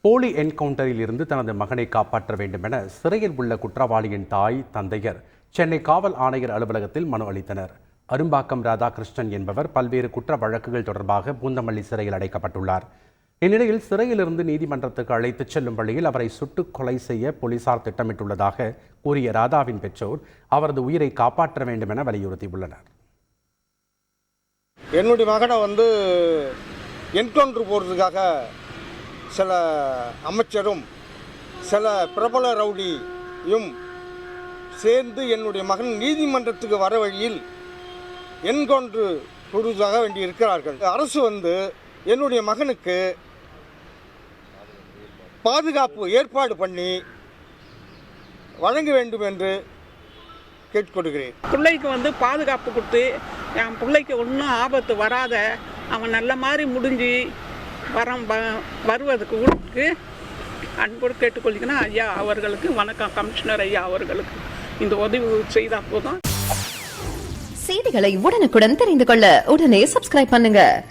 போலி என்கவுண்டரில் இருந்து தனது மகனை காப்பாற்ற வேண்டும் என சிறையில் உள்ள குற்றவாளியின் தாய் தந்தையர் சென்னை காவல் ஆணையர் அலுவலகத்தில் மனு அளித்தனர். அரும்பாக்கம் ராதாகிருஷ்ணன் என்பவர் பல்வேறு குற்ற வழக்குகள் தொடர்பாக பூந்தமல்லி சிறையில் அடைக்கப்பட்டுள்ளார். இந்நிலையில் சிறையிலிருந்து நீதிமன்றத்துக்கு அழைத்துச் செல்லும் வழியில் அவரை சுட்டுக் கொலை செய்ய போலீசார் திட்டமிட்டுள்ளதாக கூறிய ராதாவின் பெற்றோர் அவரது உயிரை காப்பாற்ற வேண்டும் என வலியுறுத்தியுள்ளனர். என்னுடைய மகனை வந்து என்கவுண்டர் போடுறதுக்காக சில அமைச்சரும் சில பிரபல ரவுடியும் சேர்ந்து என்னுடைய மகன் நீதிமன்றத்துக்கு வர வழியில் என்கொன்று போடுவதாக வேண்டி இருக்கிறார்கள் அரசு வந்து என்னுடைய மகனுக்கு பாதுகாப்பு ஏற்பாடு பண்ணி வழங்க வேண்டும் என்று கேட்டுக்கொள்கிறேன் பிள்ளைக்கு வந்து பாதுகாப்பு கொடுத்து என் பிள்ளைக்கு ஒன்றும் ஆபத்து வராத அவன் நல்ல மாதிரி முடிஞ்சு வரம் வ- வருவதற்கு உனக்கு அன்போடு கேட்டுக்கொள்ளிக்கணும் ஐயா அவர்களுக்கு வணக்கம். கமிஷனர் ஐயா அவர்களுக்கு இந்த உதவி செய்தால் போதும். செய்திகளை உடனுக்குடன் தெரிந்து கொள்ள உடனே சப்ஸ்கிரைப் பண்ணுங்க.